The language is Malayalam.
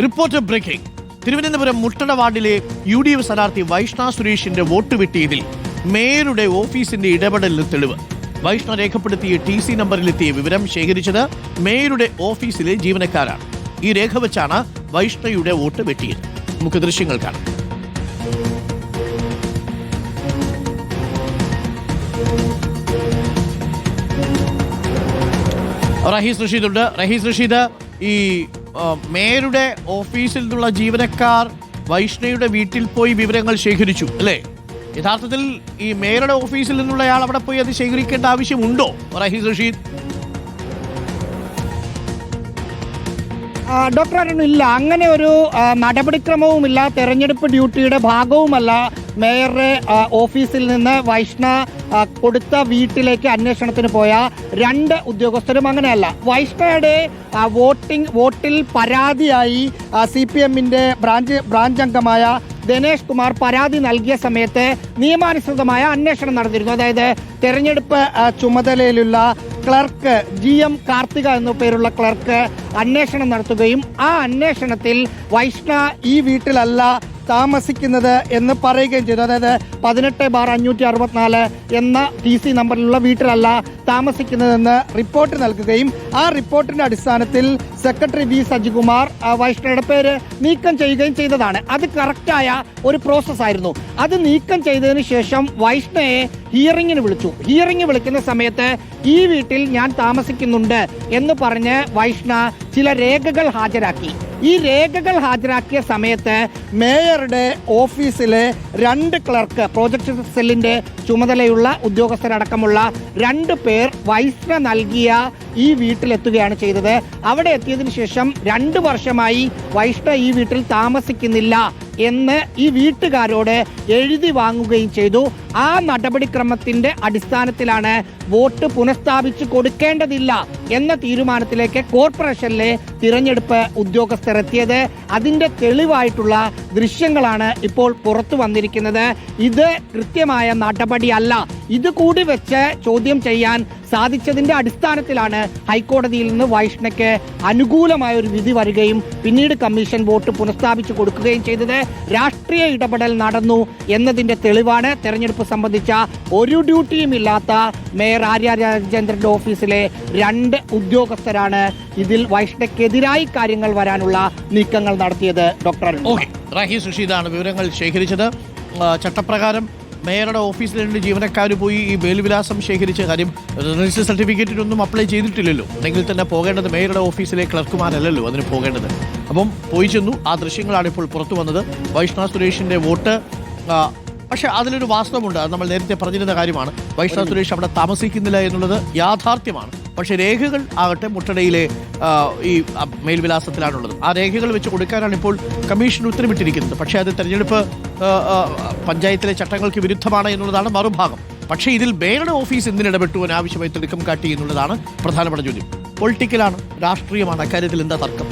Reporter breaking. തിരുവനന്തപുരം മുട്ടട വാർഡിലെ യു ഡി എഫ് സ്ഥാനാർത്ഥി വൈഷ്ണ സുരേഷിന്റെ വോട്ട് വെട്ടിയതിൽ മേയറുടെ ഓഫീസിന്റെ ഇടപെടലിന് തെളിവ്. വൈഷ്ണ രേഖപ്പെടുത്തിയ ടി സി നമ്പറിലെത്തിയ വിവരം ശേഖരിച്ചത് മേയറുടെ ഓഫീസിലെ ജീവനക്കാരാണ്. ഈ രേഖ വെച്ചാണ് വൈഷ്ണയുടെ വോട്ട് വെട്ടിയത്. നമുക്ക് ദൃശ്യങ്ങൾ കാണാം. റഹീസ് റഷീദ് ഉണ്ട്. റഹീസ് റഷീദ് ഈ മേയറുടെ ഓഫീസിൽ നിന്നുള്ള ജീവനക്കാർ വൈഷ്ണയുടെ വീട്ടിൽ പോയി വിവരങ്ങൾ ശേഖരിച്ചു അല്ലേ? യഥാർത്ഥത്തിൽ ഈ മേയറുടെ ഓഫീസിൽ നിന്നുള്ള ആൾ അവിടെ പോയി അത് ശേഖരിക്കേണ്ട ആവശ്യമുണ്ടോ? റഹീസ് റഷീദ്. ഡോക്ടർ ഇല്ല. അങ്ങനെ ഒരു നടപടിക്രമവുമില്ല തെരഞ്ഞെടുപ്പ് ഡ്യൂട്ടിയുടെ ഭാഗവുമല്ല മേയറുടെ ഓഫീസിൽ നിന്ന് വൈഷ്ണ കൊടുത്ത വീട്ടിലേക്ക് അന്വേഷണത്തിന് പോയ രണ്ട് ഉദ്യോഗസ്ഥരും അങ്ങനെയല്ല. വൈഷ്ണയുടെ വോട്ടിംഗ് വോട്ടിൽ പരാതിയായി സി പി എമ്മിന്റെ ബ്രാഞ്ച് ബ്രാഞ്ച് അംഗമായ ദിനേഷ് കുമാർ പരാതി നൽകിയ സമയത്ത് നിയമാനുസൃതമായ അന്വേഷണം നടന്നിരുന്നു. അതായത് തെരഞ്ഞെടുപ്പ് ചുമതലയിലുള്ള ക്ലർക്ക് ജി എം കാർത്തിക എന്ന പേരുള്ള ക്ലർക്ക് അന്വേഷണം നടത്തുകയും ആ അന്വേഷണത്തിൽ വൈഷ്ണ ഈ വീട്ടിലല്ല താമസിക്കുന്നത് എന്ന് പറയുകയും ചെയ്തു. അതായത് പതിനെട്ട് ബാർ അഞ്ഞൂറ്റി അറുപത്തിനാല് എന്ന ടി സി നമ്പറിലുള്ള വീട്ടിലല്ല താമസിക്കുന്നതെന്ന് റിപ്പോർട്ട് നൽകുകയും ആ റിപ്പോർട്ടിന്റെ അടിസ്ഥാനത്തിൽ സെക്രട്ടറി വി സജികുമാർ വൈഷ്ണയുടെ പേര് നീക്കം ചെയ്യുകയും ചെയ്തതാണ്. അത് കറക്റ്റായ ഒരു പ്രോസസ് ആയിരുന്നു. അത് നീക്കം ചെയ്തതിന് ശേഷം വൈഷ്ണയെ ഹിയറിംഗിന് വിളിച്ചു. ഹിയറിംഗ് വിളിക്കുന്ന സമയത്ത് ഈ വീട്ടിൽ ഞാൻ താമസിക്കുന്നുണ്ട് എന്ന് പറഞ്ഞ് വൈഷ്ണ ചില രേഖകൾ ഹാജരാക്കി. ഈ രേഖകൾ ഹാജരാക്കിയ സമയത്ത് മേയറുടെ ഓഫീസിലെ രണ്ട് ക്ലർക്ക് പ്രോജക്ട് സെല്ലിന്റെ ചുമതലയുള്ള ഉദ്യോഗസ്ഥരടക്കമുള്ള രണ്ട് പേർ വൈഷ്ണ നൽകിയ ഈ വീട്ടിലെത്തുകയാണ് ചെയ്തത്. അവിടെ എത്തിയതിനു ശേഷം രണ്ട് വർഷമായി വൈഷ്ണ ഈ വീട്ടിൽ താമസിക്കുന്നില്ല എന്ന് ഈ വീട്ടുകാരോട് എഴുതി വാങ്ങുകയും ചെയ്തു. ആ നടപടിക്രമത്തിന്റെ അടിസ്ഥാനത്തിലാണ് വോട്ട് പുനഃസ്ഥാപിച്ചു കൊടുക്കേണ്ടതില്ല എന്ന തീരുമാനത്തിലേക്ക് കോർപ്പറേഷനിലെ തിരഞ്ഞെടുപ്പ് ഉദ്യോഗസ്ഥർ എത്തിയത് അതിന്റെ തെളിവായിട്ടുള്ള ദൃശ്യങ്ങളാണ് ഇപ്പോൾ പുറത്തു വന്നിരിക്കുന്നത്. ഇത് കൃത്യമായ നടപടിയല്ല. ഇത് കൂടി വെച്ച് ചോദ്യം ചെയ്യാൻ സാധിച്ചതിന്റെ അടിസ്ഥാനത്തിലാണ് ഹൈക്കോടതിയിൽ നിന്ന് വൈഷ്ണയ്ക്ക് അനുകൂലമായ ഒരു വിധി വരികയും പിന്നീട് കമ്മീഷൻ വോട്ട് പുനഃസ്ഥാപിച്ചു കൊടുക്കുകയും ചെയ്തത്. രാഷ്ട്രീയ ഇടപെടൽ നടന്നു എന്നതിന്റെ തെളിവാണ് തെരഞ്ഞെടുപ്പ് സംബന്ധിച്ച ഒരു ഡ്യൂട്ടിയും ഇല്ലാത്ത മേയർ ആര്യ രാജേന്ദ്രന്റെ ഓഫീസിലെ രണ്ട് ഉദ്യോഗസ്ഥരാണ് ഇതിൽ വൈഷ്ണയ്ക്കെതിരായി കാര്യങ്ങൾ വരാനുള്ള നീക്കങ്ങൾ നടത്തിയത് ഡോക്ടർ ഓക്കെ. റാഹി സുഷി ഇതാണ് വിവരങ്ങൾ ശേഖരിച്ചത്. ചട്ടപ്രകാരം മേയറുടെ ഓഫീസിൽ രണ്ട് ജീവനക്കാർ പോയി ഈ മേൽവിലാസം ശേഖരിച്ച കാര്യം രജിസ്റ്റർ സർട്ടിഫിക്കറ്റിനൊന്നും അപ്ലൈ ചെയ്തിട്ടില്ലല്ലോ. അല്ലെങ്കിൽ തന്നെ പോകേണ്ടത് മേയറുടെ ഓഫീസിലെ ക്ലർക്കുമാരല്ലല്ലോ അതിന് പോകേണ്ടത്. അപ്പം പോയി ചെന്നു. ആ ദൃശ്യങ്ങളാണ് ഇപ്പോൾ പുറത്തു വന്നത്. വൈഷ്ണവ സുരേഷിന്റെ വോട്ട് പക്ഷെ അതിലൊരു വാസ്തവമുണ്ട്. അത് നമ്മൾ നേരത്തെ പറഞ്ഞിരുന്ന കാര്യമാണ്. വൈഷ്ണവ് സുരേഷ് അവിടെ താമസിക്കുന്നില്ല എന്നുള്ളത് യാഥാർത്ഥ്യമാണ്. പക്ഷേ രേഖകൾ ആകട്ടെ മുട്ടടയിലെ ഈ മേൽവിലാസത്തിലാണുള്ളത്. ആ രേഖകൾ വെച്ച് കൊടുക്കാനാണ് ഇപ്പോൾ കമ്മീഷൻ ഉത്തരവിട്ടിരിക്കുന്നത്. പക്ഷേ അത് തെരഞ്ഞെടുപ്പ് പഞ്ചായത്തിലെ ചട്ടങ്ങൾക്ക് വിരുദ്ധമാണ് എന്നുള്ളതാണ് മറുഭാഗം. പക്ഷേ ഇതിൽ മേയറുടെ ഓഫീസ് എന്തിനിടപെട്ടു അനാവശ്യമായി തിടുക്കം കാട്ടി എന്നുള്ളതാണ് പ്രധാനപ്പെട്ട ചോദ്യം. പൊളിറ്റിക്കലാണ് രാഷ്ട്രീയമാണ്. അക്കാര്യത്തിൽ എന്താ തർക്കം?